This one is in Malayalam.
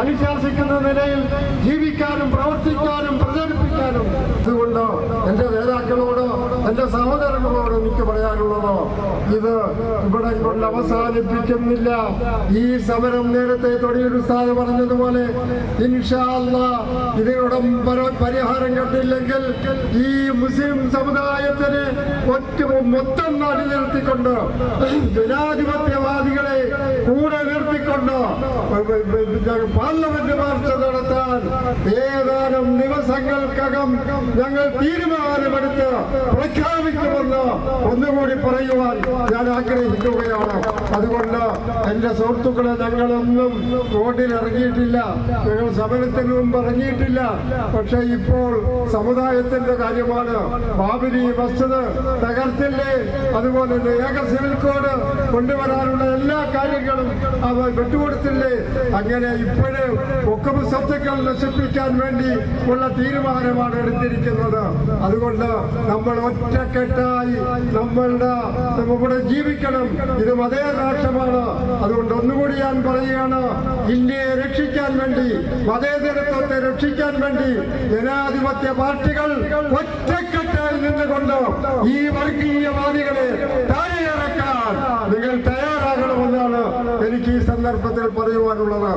അനുശാസിക്കുന്ന നിലയിൽ ജീവിക്കാനും പ്രവർത്തിക്കാനും പ്രചരിപ്പിക്കാനും അതുകൊണ്ട് എന്റെ നേതാക്കളോട് എന്റെ സഹോദരങ്ങളോട് എനിക്ക് പറയാനുള്ളത് ഇത് ഇവിടെ കൊണ്ട് അവസാനിപ്പിക്കുന്നില്ല. ഈ സമരം നേരത്തെ തൊടിയൊരു സ്ഥാനം പറഞ്ഞതുപോലെ ഇൻഷാ അല്ലാ ഇതിനോട് പരിഹാരം കണ്ടില്ലെങ്കിൽ ഈ മുസ്ലിം സമുദായത്തിന് ഒറ്റ മൊത്തം നടി നിർത്തിക്കൊണ്ട് ജനാധിപത്യവാദികളെ കൂടെ നിർത്തിക്കൊണ്ട് പാർലമെന്റ് മാർച്ച് നടത്താൻ ഏതാനും ദിവസങ്ങൾക്കകം ഞങ്ങൾ തീരുമാനമെടുത്ത് പ്രഖ്യാപിക്കുമെന്ന് ഒന്നുകൂടി പറയുവാൻ ഞാൻ ആഗ്രഹിക്കുകയാണ്. അതുകൊണ്ട് എന്റെ സുഹൃത്തുക്കളെ ഞങ്ങളൊന്നും റോഡിൽ ഇറങ്ങിയിട്ടില്ല ഞങ്ങൾ സമരത്തിന് മുമ്പ് ഇറങ്ങിയിട്ടില്ല. പക്ഷെ ഇപ്പോൾ സമുദായത്തിന്റെ കാര്യമാണ്. ബാബരി വസ്തുത തകർത്തില്ലേ? അതുപോലെ തന്നെ ഏക സിവിൽ കോഡ് കൊണ്ടുവരാനുള്ള എല്ലാ കാര്യങ്ങളും അവർ വിട്ടുകൊടുത്തില്ലേ? അങ്ങനെ ഇപ്പോഴേ ഒക്കെ സ്വത്തുക്കൾ നശിപ്പിക്കാൻ വേണ്ടി ഉള്ള തീരുമാനമാണ് എടുത്തിരിക്കുന്നത്. അതുകൊണ്ട് നമ്മൾ ഒറ്റക്കെട്ടായി നമ്മളുടെ നമ്മുടെ ജീവിക്കണം. ഇത് രാഷ്ട്രമാണ്. അതുകൊണ്ട് ഒന്നുകൂടി ഞാൻ പറയുകയാണ് ഇന്ത്യയെ രക്ഷിക്കാൻ വേണ്ടി മതേതരത്വത്തെ രക്ഷിക്കാൻ വേണ്ടി ജനാധിപത്യ പാർട്ടികൾ ഒറ്റക്കെട്ടായി നിന്നുകൊണ്ട് ഈ വർഗീയവാദികളെ താഴെയിറക്കാൻ നിങ്ങൾ തയ്യാറാകണമെന്നാണ് എനിക്ക് ഈ സന്ദർഭത്തിൽ പറയുവാനുള്ളത്.